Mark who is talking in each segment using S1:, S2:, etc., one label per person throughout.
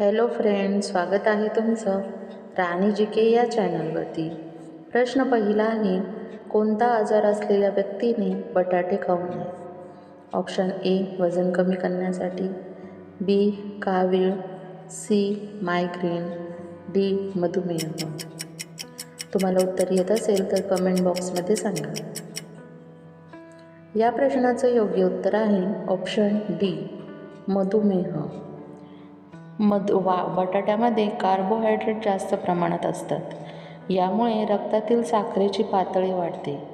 S1: Hello friend स्वागत आहे तुमचं राणी जी के या चॅनलवरती. प्रश्न पहिला आहे कोणता आजार असलेल्या व्यक्तीने बटाटे खाऊ नये? ऑप्शन ए वजन कमी करण्यासाठी. बी कावीळ. C migraine. डी मधुमेह. तुम्हाला उत्तर येत असेल तर कमेंट बॉक्समध्ये सांगा. या प्रश्नाचं योग्य उत्तर आहे ऑप्शन डी मधुमेह. मध वा बटाट्यामध्ये कार्बोहायड्रेट जास्त प्रमाणात असतात. यामुळे रक्तातील साखरेची पातळी वाढते.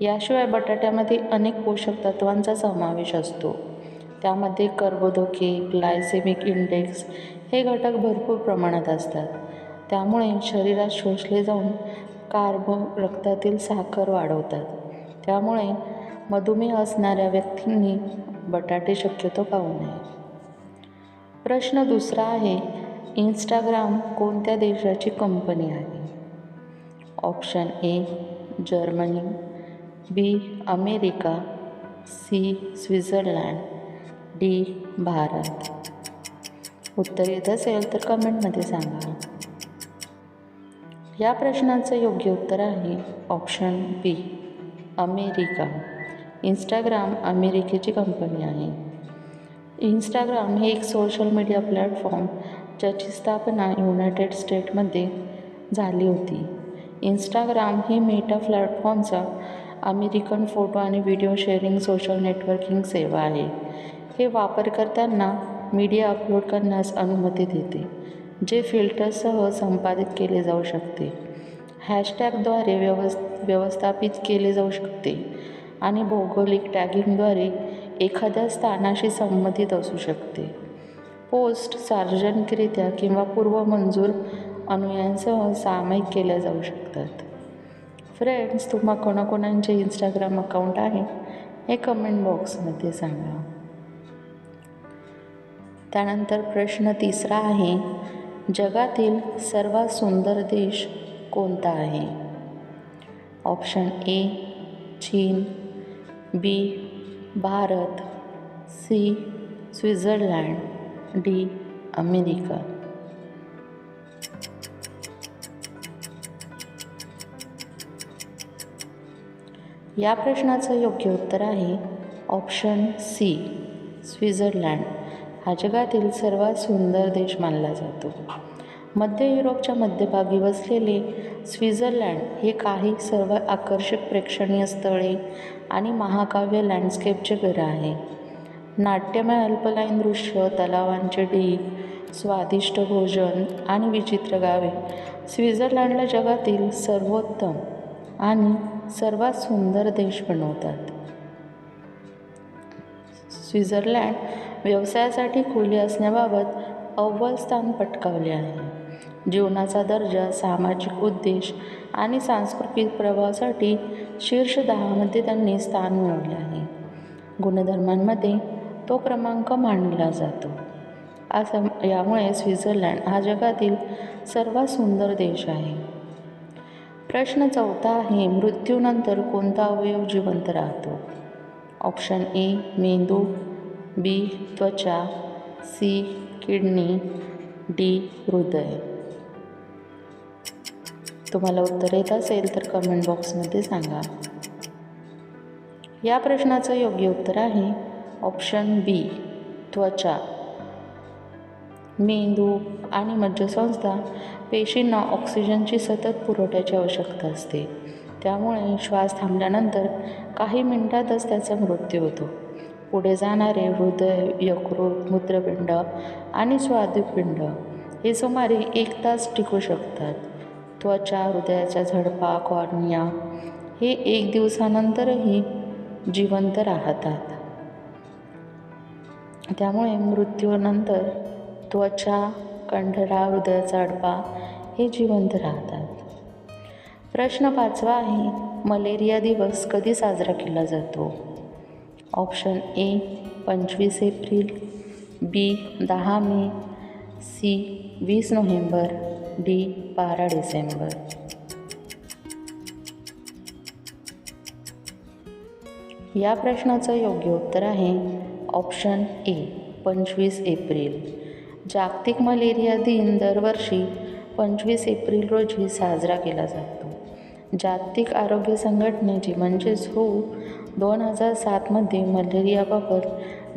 S1: याशिवाय बटाट्यामध्ये अनेक पोषक तत्वांचा समावेश असतो. त्यामध्ये कर्बोदके ग्लायसेमिक इंडेक्स हे घटक भरपूर प्रमाणात असतात. त्यामुळे शरीरात शोषले जाऊन कार्बो रक्तातील साखर वाढवतात. त्यामुळे मधुमेह असणाऱ्या व्यक्तींनी बटाटे शक्यतो खाऊ नये. प्रश्न दुसरा आहे इंस्टाग्राम कोणत्या देशाची कंपनी आहे? Option A Germany B America C Switzerland D Bharat. उत्तर येत असेल तर कमेंटमध्ये सांगा. या प्रश्नाचं योग्य उत्तर आहे ऑप्शन बी अमेरिका इंस्टाग्राम अमेरिकेची कंपनी आहे. इंस्टाग्राम हे एक सोशल मीडिया प्लॅटफॉर्म ज्याची स्थापना युनायटेड स्टेटमध्ये झाली होती. इंस्टाग्राम ही मेटा प्लॅटफॉर्मचा अमेरिकन फोटो आणि व्हिडिओ शेअरिंग सोशल नेटवर्किंग सेवा आहे. हे वापरकर्त्यांना मीडिया अपलोड करण्यास अनुमती देते जे फिल्टरसह संपादित केले जाऊ शकते. हॅशटॅगद्वारे व्यवस् व्यवस्थापित केले जाऊ शकते आणि भौगोलिक टॅगिंगद्वारे एखाद्या स्थानाशी संबंधित असू शकते. पोस्ट सार्वजनिकरित्या किंवा पूर्वमंजूर अनुयांसह सामायिक केल्या जाऊ शकतात. फ्रेंड्स तुम्हा कोणाकोणांचे इंस्टाग्राम अकाउंट आहे? हे कमेंट बॉक्समध्ये सांगा. त्यानंतर प्रश्न तिसरा आहे जगातील सर्वात सुंदर देश कोणता आहे? ऑप्शन ए चीन. B Bharat C Switzerland D America. या प्रश्नाचं योग्य उत्तर आहे ऑप्शन सी स्वित्झर्लंड. हा जगातील सर्वात सुंदर देश मानला जातो. मध्य युरोपच्या मध्यभागी वसलेले स्वित्झर्लंड हे काही सर्व आकर्षक प्रेक्षणीय स्थळे आणि महाकाव्य लँडस्केपचे घर आहे. नाट्यमय अल्पलाईन दृश्य तलावांचे ढीग स्वादिष्ट भोजन आणि विचित्र गावे. स्वित्झर्लंडला जगातील सर्वोत्तम आणि सर्वात सुंदर देश बनवतात. स्वित्झर्लंड व्यवसायासाठी खुले असण्याबाबत अव्वल स्थान पटकावले आहे. जीवनाचा दर्जा सामाजिक उद्देश आणि सांस्कृतिक प्रभावासाठी शीर्ष दहामध्ये त्यांनी स्थान मिळवले आहे. गुणधर्मांमध्ये तो क्रमांक मानला जातो. असं यामुळे स्वित्झर्लंड हा जगातील सर्वात सुंदर देश आहे. प्रश्न चौथा आहे मृत्यूनंतर कोणता अवयव जिवंत राहतो? ऑप्शन ए मेंदू बी त्वचा सी किडनी डी हृदय. तुम्हाला उत्तर येत असेल तर कमेंट बॉक्समध्ये सांगा. या प्रश्नाचं योग्य उत्तर आहे ऑप्शन बी त्वचा. मेंदू आणि मज्जसंस्था पेशींना ऑक्सिजनची सतत पुरवठ्याची आवश्यकता असते. त्यामुळे श्वास थांबल्यानंतर काही मिनिटातच त्याचा मृत्यू होतो. पुढे जाणारे हृदय यकृत मूत्रपिंड आणि स्वादुपिंड हे सुमारे एक तास टिकू शकतात. त्वचा हृदयाच्या झडपा कॉर्निया हे एक दिवसानंतरही जिवंत राहतात. त्यामुळे मृत्यूनंतर त्वचा कंठरा हृदयाचा अडपा हे जिवंत राहतात. प्रश्न पाचवा आहे मलेरिया दिवस कधी साजरा केला जातो? ऑप्शन ए पंचवीस एप्रिल बी दहा मे सी वीस नोव्हेंबर डी बारा डिसेंबर. या प्रश्नाचं योग्य उत्तर आहे ऑप्शन ए पंचवीस एप्रिल. जागतिक मलेरिया दिन दरवर्षी पंचवीस एप्रिल रोजी साजरा केला जातो. जागतिक आरोग्य संघटनेची म्हणजेच हो दोन हजार सातमध्ये मलेरियाबाबत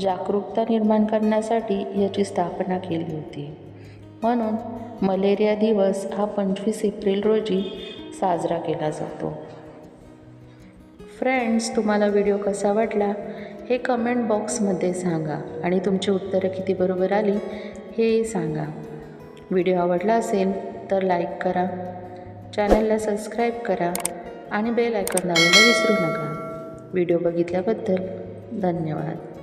S1: जागरूकता निर्माण करण्यासाठी याची स्थापना केली होती. म्हणून मलेरिया दिवस हा पंचवीस एप्रिल रोजी साजरा केला जातो. फ्रेंड्स तुम्हाला व्हिडिओ कसा वाटला? हे कमेंट बॉक्समध्ये सांगा आणि तुमची उत्तरं किती बरोबर आली हे सांगा. व्हिडिओ आवडला असेल तर लाईक करा. चॅनलला सबस्क्राईब करा आणि बेल आयकॉन दाबायला विसरू नका. व्हिडिओ बघितल्याबद्दल धन्यवाद.